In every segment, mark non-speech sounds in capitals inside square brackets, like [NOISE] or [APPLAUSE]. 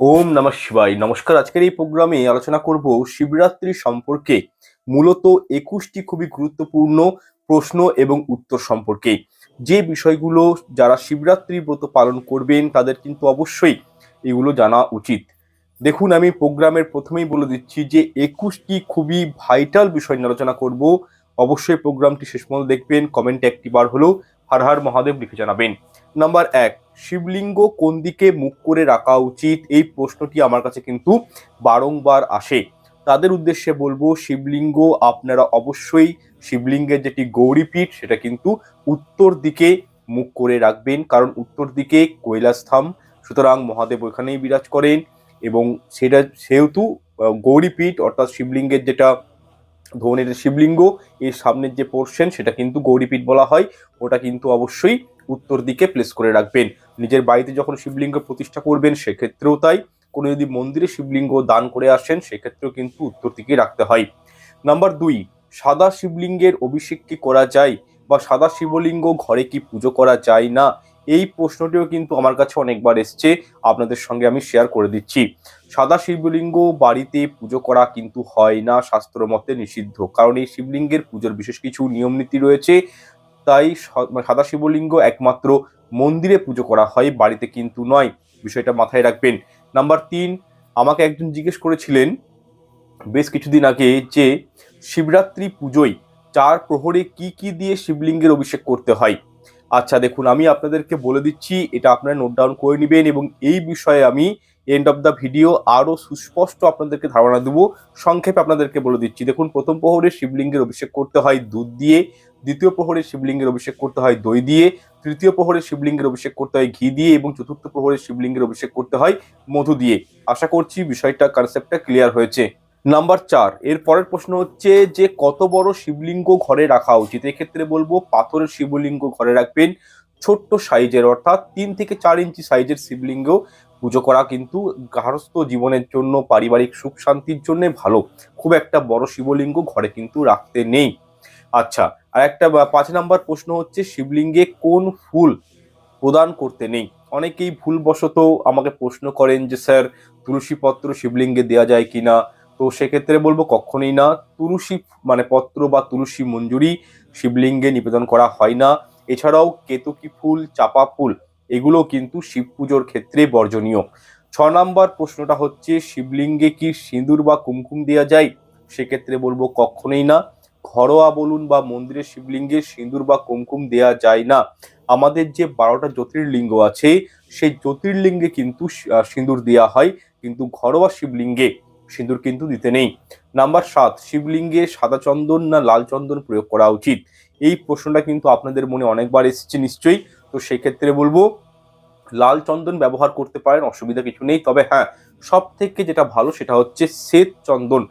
ওম নমঃ শিবাই নমস্কার, আজকের এই প্রোগ্রামে আলোচনা করব শিবরাত্রি সম্পর্কে, মূলত একুশটি খুবই গুরুত্বপূর্ণ প্রশ্ন এবং উত্তর সম্পর্কে। যে বিষয়গুলো যারা শিবরাত্রি ব্রত পালন করবেন, তাদের কিন্তু অবশ্যই এগুলো জানা উচিত। দেখুন, আমি প্রোগ্রামের প্রথমেই বলে দিচ্ছি যে, একুশটি খুবই ভাইটাল বিষয় নিয়ে আলোচনা করব। অবশ্যই প্রোগ্রামটি শেষ পর্যন্ত দেখবেন কমেন্টে একটি বার হলেও হার হার মহাদেব লিখে জানাবেন। নাম্বার এক, শিবলিঙ্গ কোন দিকে মুখ করে রাখা উচিত? এই প্রশ্নটি আমার কাছে কিন্তু বারংবার আসে। তাদের উদ্দেশ্যে বলব, শিবলিঙ্গ আপনারা অবশ্যই শিবলিঙ্গের যেটি গৌরীপীঠ, সেটা কিন্তু উত্তর দিকে মুখ করে রাখবেন। কারণ উত্তর দিকে কৈলাসধাম। সুতরাং মহাদেব ওইখানেই বিরাজ করেন এবং সেটা, সেহেতু গৌরীপীঠ অর্থাৎ শিবলিঙ্গের যেটা ধরনের শিবলিঙ্গ, এর সামনের যে পোর্শন সেটা কিন্তু গৌরীপীঠ বলা হয়। ওটা কিন্তু অবশ্যই উত্তর দিকে প্লেস করে রাখবেন। নিজের বাড়িতে যখন শিবলিঙ্গ প্রতিষ্ঠা করবেন, সেক্ষেত্রেও তাই। কোনো যদি মন্দিরে শিবলিঙ্গ দান করে আসেন, সেক্ষেত্রেও কিন্তু উত্তর দিকে রাখতে হয়। নাম্বার দুই, সাদা শিবলিঙ্গের অভিষেক কি করা যায়? বা সাদা শিবলিঙ্গ ঘরে কি পুজো করা যায় না? এই প্রশ্নটিও কিন্তু আমার কাছে অনেকবার এসছে, আপনাদের সঙ্গে আমি শেয়ার করে দিচ্ছি। সাদা শিবলিঙ্গ বাড়িতে পুজো করা কিন্তু হয় না, শাস্ত্র মতে নিষিদ্ধ। কারণ এই শিবলিঙ্গের পুজোর বিশেষ কিছু নিয়ম নীতি রয়েছে, তাই মানে সাদা শিবলিঙ্গ একমাত্র মন্দিরে পুজো করা হয়, বাড়িতে কিন্তু নয়। বিষয়টা মাথায় রাখবেন। নাম্বার তিন, আমাকে একজন জিজ্ঞেস করেছিলেন বেশ কিছুদিন আগে যে, শিবরাত্রি পুজোয় চার প্রহরে কি কি দিয়ে শিবলিঙ্গের অভিষেক করতে হয়? আচ্ছা দেখুন, আমি আপনাদেরকে বলে দিচ্ছি, এটা আপনারা নোট ডাউন করে নেবেন এবং এই বিষয়ে আমি এন্ড অফ দ্য ভিডিও আরও সুস্পষ্ট আপনাদেরকে ধারণা দেবো। সংক্ষেপে আপনাদেরকে বলে দিচ্ছি, দেখুন, প্রথম প্রহরে শিবলিঙ্গের অভিষেক করতে হয় দুধ দিয়ে, দ্বিতীয় প্রহরে শিবলিঙ্গের অভিষেক করতে হয় দই দিয়ে, তৃতীয় প্রহরে শিবলিঙ্গের অভিষেক করতে হয় ঘি দিয়ে এবং চতুর্থ প্রহরে শিবলিঙ্গের অভিষেক করতে হয় মধু দিয়ে। আশা করছি বিষয়টা কনসেপ্টটা ক্লিয়ার হয়েছে। নাম্বার চার, এর পরের প্রশ্ন হচ্ছে যে কত বড় শিবলিঙ্গ ঘরে রাখা উচিত? এক্ষেত্রে বলব পাথরের শিবলিঙ্গ ঘরে রাখবেন, ছোট্ট সাইজের, অর্থাৎ তিন থেকে চার ইঞ্চি সাইজের শিবলিঙ্গ পুজো করা কিন্তু গার্হস্থ জীবনের জন্য, পারিবারিক সুখ শান্তির জন্য ভালো। খুব একটা বড় শিবলিঙ্গ ঘরে কিন্তু রাখতে নেই। আচ্ছা আর একটা পাঁচ নাম্বার প্রশ্ন হচ্ছে শিবলিঙ্গে কোন ফুল প্রদান করতে নেই? অনেকেই ভুলবশত আমাকে প্রশ্ন করেন যে, স্যার তুলসী পত্র শিবলিঙ্গে দেওয়া যায় কিনা? তো সেক্ষেত্রে বলব কখনোই না। তুলসী মানে পত্র বা তুলসী মঞ্জুরি শিবলিঙ্গে নিবেদন করা হয় না। এছাড়াও কেতকী ফুল, চাপা ফুল এগুলো কিন্তু শিব পুজোর ক্ষেত্রে বর্জনীয়। ছ নম্বর প্রশ্নটা হচ্ছে, শিবলিঙ্গে কি সিঁদুর বা কুমকুম দেওয়া যায়? সেক্ষেত্রে বলব কখনোই না। ঘরোয়া বলুন বা মন্দিরের শিবলিঙ্গে সিঁদুর বা কুমকুম দেওয়া যায় না। আমাদের যে বারোটা জ্যোতির্লিঙ্গ আছে, সেই জ্যোতির্লিঙ্গে কিন্তু সিঁদুর দেওয়া হয়। কিন্তু ঘরোয়া শিবলিঙ্গে সিঁদুর কিন্তু দিতে নেই। নাম্বার সাত, শিবলিঙ্গে সাদা চন্দন না লাল চন্দন প্রয়োগ করা উচিত? এই প্রশ্নটা কিন্তু আপনাদের মনে অনেকবার এসেছে নিশ্চয়ই। তো সেক্ষেত্রে বলব, লাল চন্দন ব্যবহার করতে পারেন, অসুবিধা কিছু নেই। তবে হ্যাঁ সব থেকে যেটা ভালো সেটা হচ্ছে শ্বেত চন্দন।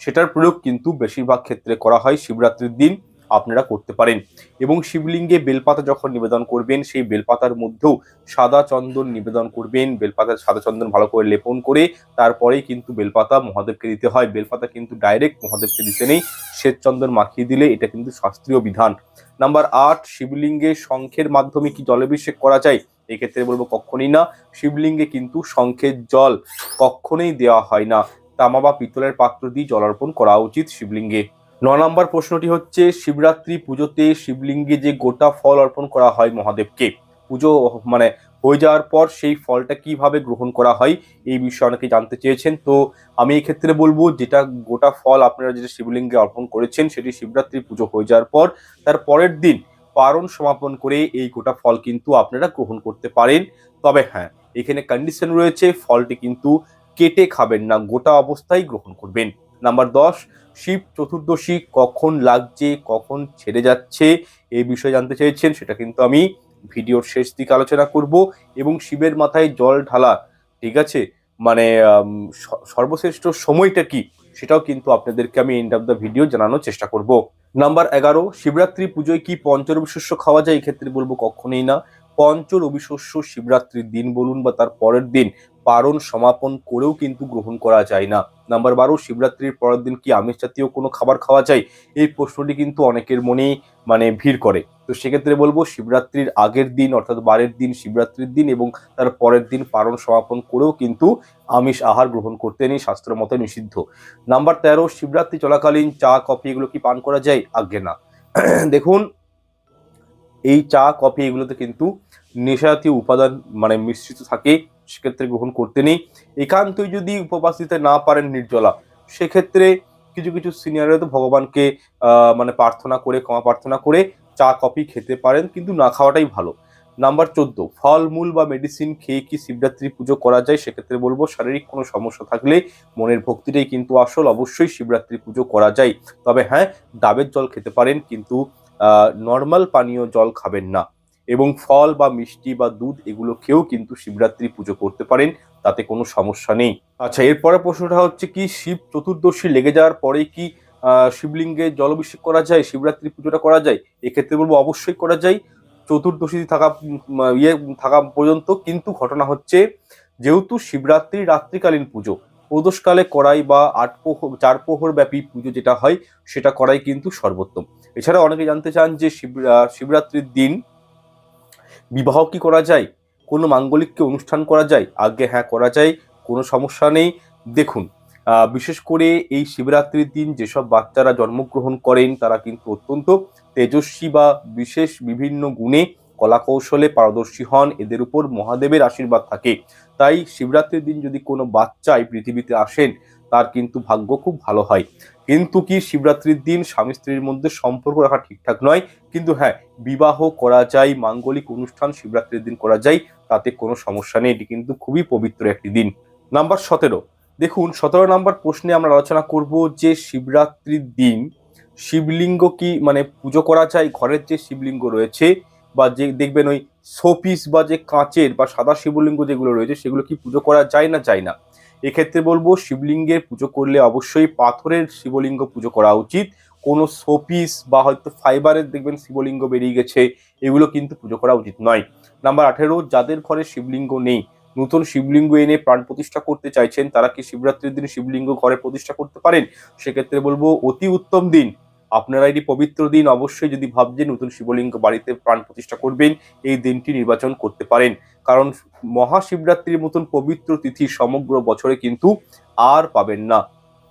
সেটার প্রয়োগ কিন্তু বেশিরভাগ ক্ষেত্রে করা হয় শিবরাত্রির দিন। আপনারা করতে পারেন। এবং শিবলিঙ্গে বেলপাতা যখন নিবেদন করবেন, সেই বেলপাতার মধ্যেও সাদা চন্দন নিবেদন করবেন। বেলপাতার সাদা চন্দন ভালো করে লেপন করে, তারপরেই কিন্তু বেলপাতা মহাদেবকে দিতে হয়। বেলপাতা কিন্তু ডাইরেক্ট মহাদেবকে দিতে নেই। শ্বেত চন্দন মাখিয়ে দিলে এটা কিন্তু শাস্ত্রীয় বিধান। নাম্বার আট, শিবলিঙ্গে শঙ্খের মাধ্যমে কি জলাভিষেক করা যায়? এক্ষেত্রে বলব কখনোই না। শিবলিঙ্গে কিন্তু শঙ্খের জল কখনোই দেওয়া হয় না। তামা বা পিতলের পাত্র দিয়ে জলার্পণ করা উচিত শিবলিঙ্গে। ন নম্বর প্রশ্নটি হচ্ছে, শিবরাত্রি পুজোতে শিবলিঙ্গে যে গোটা ফল অর্পণ করা হয় মহাদেবকে, পুজো মানে হয়ে যাওয়ার পর সেই ফলটা কীভাবে গ্রহণ করা হয়, এই বিষয়ে অনেকে জানতে চেয়েছেন। তো আমি এই ক্ষেত্রে বলব, যেটা গোটা ফল আপনারা যেটা শিবলিঙ্গে অর্পণ করেছেন, সেটি শিবরাত্রি পুজো হয়ে যাওয়ার পর, তার পরের দিন পারণ সমাপন করে এই গোটা ফল কিন্তু আপনারা গ্রহণ করতে পারেন। তবে হ্যাঁ এখানে কন্ডিশন রয়েছে, ফলটি কিন্তু কেটে খাবেন না, গোটা অবস্থায় গ্রহণ করবেন। নাম্বার দশ, শিব চতুর্দশী কখন লাগছে, কখন ছেড়ে যাচ্ছে এই বিষয়ে জানতে চেয়েছেন, সেটা কিন্তু আমি ভিডিওর শেষ দিকে আলোচনা করব। এবং শিবের মাথায় জল ঢালা, ঠিক আছে? মানে সর্বশ্রেষ্ঠ সময়টা কি, সেটাও কিন্তু আপনাদেরকে আমি এন্ড অফ দ্য ভিডিও জানানোর চেষ্টা করব। নাম্বার এগারো, শিবরাত্রি পুজোয় কি পঞ্চরবি শস্য খাওয়া যায়? এক্ষেত্রে বলব কখনোই না। পঞ্চ রবি শস্য শিবরাত্রির দিন বলুন বা তার পরের দিন পারণ সমাপন করেও কিন্তু গ্রহণ করা যায় না। নাম্বার বারো, শিবরাত্রির পরের দিন কি আমিষ জাতীয় কোনো খাবার খাওয়া যায়? এই প্রশ্নটি কিন্তু অনেকের মনেই মানে ভিড় করে। তো সেক্ষেত্রে বলব, শিবরাত্রির আগের দিন অর্থাৎ বারের দিন, শিবরাত্রির দিন এবং তার পরের দিন পারণ সমাপন করেও কিন্তু আমিষ আহার গ্রহণ করতে নেই শাস্ত্র মতে নিষিদ্ধ। নাম্বার তেরো, শিবরাত্রি চলাকালীন চা, কফি এগুলো কি পান করা যায়? আজ্ঞে না। [CLEARS THROAT] দেখুন, এই চা, কফি এগুলোতে কিন্তু নেশাজাতীয় উপাদান মানে মিশ্রিত থাকে। সেক্ষেত্রে গ্রহণ করতে নেই। একান্তই যদি উপবাস দিতে না পারেন নির্জলা, সেক্ষেত্রে কিছু কিছু সিনিয়ররা তো ভগবানকে মানে প্রার্থনা করে, ক্ষমা প্রার্থনা করে চা, কফি খেতে পারেন, কিন্তু না খাওয়াটাই ভালো। নাম্বার চোদ্দ, ফলমূল বা মেডিসিন খেয়ে কি শিবরাত্রি পুজো করা যায় সেক্ষেত্রে বলব, শারীরিক কোনো সমস্যা থাকলে মনের ভক্তিটাই কিন্তু আসল, অবশ্যই শিবরাত্রি পুজো করা যায়। তবে হ্যাঁ ডাবের জল খেতে পারেন, কিন্তু নর্মাল পানীয় জল খাবেন না। এবং ফল বা মিষ্টি বা দুধ এগুলো খেয়েও কিন্তু শিবরাত্রি পুজো করতে পারেন, তাতে কোনো সমস্যা নেই। আচ্ছা এরপরে প্রশ্নটা হচ্ছে কি, শিব চতুর্দশী লেগে যাওয়ার পরে কি শিবলিঙ্গে জলাভিষেক করা যায়, শিবরাত্রি পুজোটা করা যায়? এক্ষেত্রে বলব অবশ্যই করা যায়। চতুর্দশী থাকা ইয়ে থাকা পর্যন্ত কিন্তু ঘটনা হচ্ছে, যেহেতু শিবরাত্রি রাত্রিকালীন পুজো, প্রদোষকালে করাই বা আট প্রহর চার প্রহর ব্যাপী পুজো যেটা হয়, সেটা করাই কিন্তু সর্বোত্তম। এছাড়া অনেকে জানতে চান যে শিব শিবরাত্রির দিন বিবাহ কি করা যায়? কোনো মাঙ্গলিককে অনুষ্ঠান করা যায়? আগে হ্যাঁ করা যায়। কোনো সমস্যা নেই। দেখুন বিশেষ করে এই শিবরাত্রির দিন যেসব বাচ্চারা জন্মগ্রহণ করেন, তারা কিন্তু অত্যন্ত তেজস্বী বা বিশেষ বিভিন্ন গুণে কলা কৌশলে পারদর্শী হন। এদের উপর মহাদেবের আশীর্বাদ থাকে। তাই শিবরাত্রির দিন যদি কোনো বাচ্চা এই পৃথিবীতে আসেন তার কিন্তু ভাগ্য খুব ভালো হয়। কিন্তু কি শিবরাত্রির দিন স্বামী স্ত্রীর মধ্যে সম্পর্ক রাখা ঠিকঠাক নয়? কিন্তু হ্যাঁ বিবাহ করা যায়, মাঙ্গলিক অনুষ্ঠান শিবরাত্রির দিন করা যায়, তাতে কোনো সমস্যা নেই। এটি কিন্তু খুবই পবিত্র একটি দিন। নাম্বার সতেরো। দেখুন, সতেরো নাম্বার প্রশ্নে আমরা আলোচনা করব যে শিবরাত্রির দিন শিবলিঙ্গ কি মানে পুজো করা যায়, ঘরের যে শিবলিঙ্গ রয়েছে বা যে দেখবেন ওই শোপিস বা যে কাঁচের বা সাদা শিবলিঙ্গ যেগুলো রয়েছে, সেগুলো কি পুজো করা যায় না যায় না? এক্ষেত্রে বলব শিবলিঙ্গের পুজো করলে অবশ্যই পাথরের শিবলিঙ্গ পুজো করা উচিত। কোনো শোপিস বা হয়তো ফাইবারের দেখবেন শিবলিঙ্গ বেরিয়ে গেছে, এগুলো কিন্তু পুজো করা উচিত নয়। নাম্বার আঠেরো, যাদের ঘরে শিবলিঙ্গ নেই, নতুন শিবলিঙ্গ এনে প্রাণ প্রতিষ্ঠা করতে চাইছেন, তারা কি শিবরাত্রির দিন শিবলিঙ্গ ঘরে প্রতিষ্ঠা করতে পারেন? সেক্ষেত্রে বলব অতি উত্তম দিন। আপনারা এটি পবিত্র দিন, অবশ্যই যদি ভাবছেন নতুন শিবলিঙ্গ বাড়িতে প্রাণ প্রতিষ্ঠা করবেন, এই দিনটি নির্বাচন করতে পারেন। কারণ মহাশিবরাত্রির মতন পবিত্র তিথি সমগ্র বছরে কিন্তু আর পাবেন না।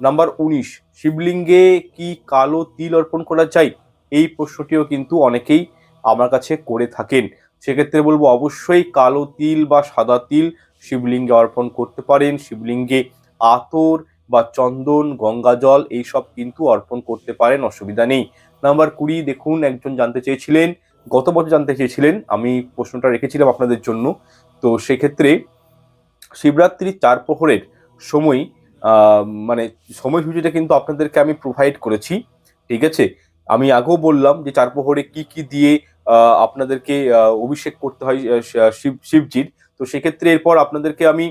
নাম্বার উনিশ, শিবলিঙ্গে কি কালো তিল অর্পণ করা যায়? এই প্রশ্নটিও কিন্তু অনেকেই আমার কাছে করে থাকেন। সেক্ষেত্রে বলব, অবশ্যই কালো তিল বা সাদা তিল শিবলিঙ্গে অর্পণ করতে পারেন। শিবলিঙ্গে আতর বা চন্দন, গঙ্গা জল এইসব কিন্তু অর্পণ করতে পারেন, অসুবিধা নেই। নাম্বার কুড়ি, দেখুন, একজন জানতে চেয়েছিলেন, গত বছর জানতে চেয়েছিলেন, আমি প্রশ্নটা রেখেছিলাম আপনাদের জন্য। তো সেক্ষেত্রে শিবরাত্রির চার প্রহরের সময় মানে সময়সূচিটা কিন্তু আপনাদেরকে আমি প্রোভাইড করেছি, ঠিক আছে? আমি আগেও বললাম যে চার প্রহরে কি কি দিয়ে আপনাদেরকে অভিষেক করতে হয় শিব, শিবজির। তো সেক্ষেত্রে এরপর আপনাদেরকে আমি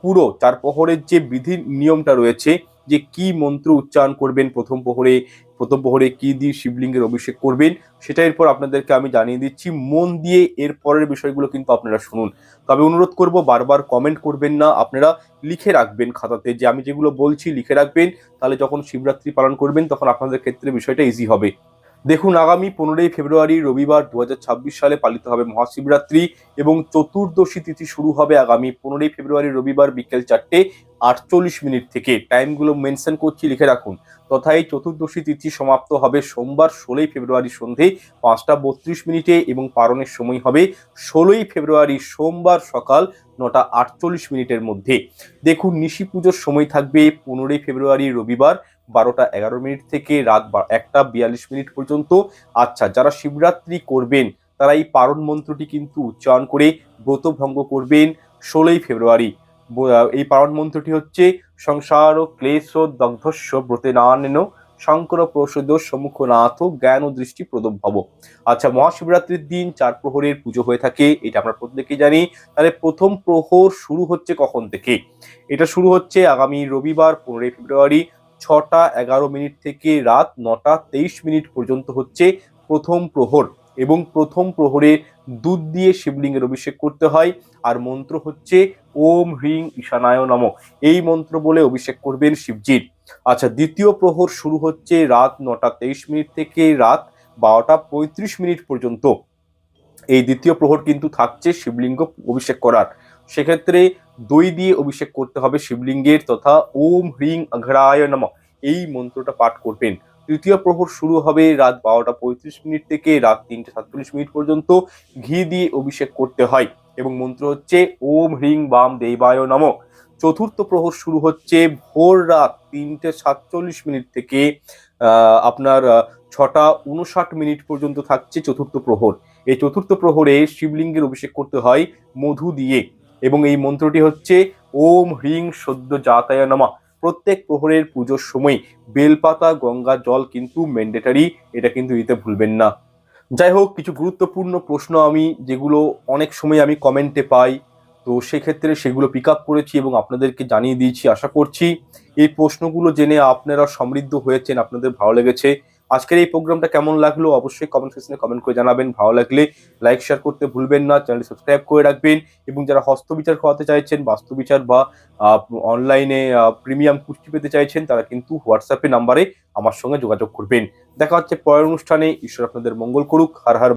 পুরো চার প্রহরের যে বিধি নিয়মটা রয়েছে যে কি মন্ত্র উচ্চারণ করবেন, প্রথম প্রহরে প্রথম প্রহরে কি দিয়ে শিবলিঙ্গের অভিষেক করবেন সেটা এরপর আপনাদেরকে আমি জানিয়ে দিচ্ছি। মন দিয়ে এর পরের বিষয়গুলো কিন্তু আপনারা শুনুন। তবে অনুরোধ করব, বারবার কমেন্ট করবেন না। আপনারা লিখে রাখবেন খাতাতে যে আমি যেগুলো বলছি লিখে রাখবেন। তাহলে যখন শিবরাত্রি পালন করবেন, তখন আপনাদের ক্ষেত্রে বিষয়টা ইজি হবে। দেখুন, আগামী পনেরোই ফেব্রুয়ারি রবিবার দু হাজার ছাব্বিশ সালে পালিত হবে মহাশিবরাত্রি এবং চতুর্দশী তিথি শুরু হবে আগামী পনেরোই ফেব্রুয়ারি রবিবার বিকেল চারটে আটচল্লিশ মিনিট থেকে। টাইমগুলো মেনশন করছি, লিখে রাখুন। তথা এই চতুর্দশী তিথি সমাপ্ত হবে সোমবার ষোলোই ফেব্রুয়ারি সন্ধে পাঁচটা বত্রিশ মিনিটে এবং পারণের সময় হবে ষোলোই ফেব্রুয়ারি সোমবার সকাল নটা আটচল্লিশ মিনিটের মধ্যে। দেখুন, নিশি পুজোর সময় থাকবে পনেরোই ফেব্রুয়ারি রবিবার বারোটা এগারো মিনিট থেকে রাত একটা বিয়াল্লিশ মিনিট পর্যন্ত। আচ্ছা যারা শিবরাত্রি করবেন, তারা এই পারণ মন্ত্রটি কিন্তু উচ্চারণ করে ব্রত ভঙ্গ করবেন ষোলোই ফেব্রুয়ারি। এই পারণ মন্ত্রটি হচ্ছে, সংসার ও ক্লেশ দগ্ধস্য ব্রতে না নানেন শঙ্কর প্রসদ সম্মুখ নাথ জ্ঞান ও দৃষ্টি প্রদভব আচ্ছা মহাশিবরাত্রির দিন চার প্রহরের পুজো হয়ে থাকে, এটা আমরা প্রত্যেকেই জানি। তাহলে প্রথম প্রহর শুরু হচ্ছে কখন থেকে? এটা শুরু হচ্ছে আগামী রবিবার, পনেরোই ফেব্রুয়ারি ছটা এগারো মিনিট থেকে রাত নটা তেইশ মিনিট পর্যন্ত হচ্ছে প্রথম প্রহর এবং প্রথম প্রহরে দুধ দিয়ে শিবলিঙ্গের অভিষেক করতে হয় আর মন্ত্র হচ্ছে ওম হ্রিং ঈশানায় নম। এই মন্ত্র বলে অভিষেক করবেন শিবজির আচ্ছা দ্বিতীয় প্রহর শুরু হচ্ছে রাত নটা তেইশ মিনিট থেকে রাত বারোটা পঁয়ত্রিশ মিনিট পর্যন্ত। এই দ্বিতীয় প্রহর কিন্তু থাকছে শিবলিঙ্গ অভিষেক করার। সেক্ষেত্রে দই দিয়ে অভিষেক করতে হবে শিবলিঙ্গের তথা ওম হ্রিং অঘরায় নম। এই মন্ত্রটা পাঠ করবেন। তৃতীয় প্রহর শুরু হবে রাত বারোটা পঁয়ত্রিশ মিনিট থেকে রাত তিনটে সাতচল্লিশ মিনিট পর্যন্ত। ঘি দিয়ে অভিষেক করতে হয় এবং মন্ত্র হচ্ছে ওম হ্রিং বাম দেবায় নম। চতুর্থ প্রহর শুরু হচ্ছে ভোর রাত তিনটে সাতচল্লিশ মিনিট থেকে আপনার ছটা উনষাট মিনিট পর্যন্ত থাকছে চতুর্থ প্রহর। এই চতুর্থ প্রহরে শিবলিঙ্গের অভিষেক করতে হয় মধু দিয়ে। এবং এই মন্ত্রটি হচ্ছে, ওম হ্রিং সদ্য জাতায় নমা। প্রত্যেক প্রহরের পুজোর সময় বেলপাতা, গঙ্গা, জল কিন্তু ম্যান্ডেটারি এটা কিন্তু দিতে ভুলবেন না। যাই হোক, কিছু গুরুত্বপূর্ণ প্রশ্ন আমি, যেগুলো অনেক সময় আমি কমেন্টে পাই, তো সেক্ষেত্রে সেগুলো পিক আপ করেছি এবং আপনাদেরকে জানিয়ে দিয়েছি, আশা করছি। এই প্রশ্নগুলো জেনে আপনারা সমৃদ্ধ হয়েছেন, আপনাদের ভালো লেগেছে। আজকের এই প্রোগ্রামটা কেমন লাগল অবশ্যই কমেন্ট সেকশনে কমেন্ট করে জানাবেন। ভালো লাগলে লাইক শেয়ার করতে ভুলবেন না। চ্যানেলটি সাবস্ক্রাইব করে রাখবেন এবং যারা হস্তবিচার করাতে চাইছেন বাস্তুবিচার বা অনলাইনে প্রিমিয়াম কুষ্টি পেতে চাইছেন, তারা কিন্তু হোয়াটসঅ্যাপে নাম্বারে আমার সঙ্গে যোগাযোগ করবেন। দেখা হচ্ছে পরের অনুষ্ঠানে। ঈশ্বর আপনাদের মঙ্গল করুক। হার হার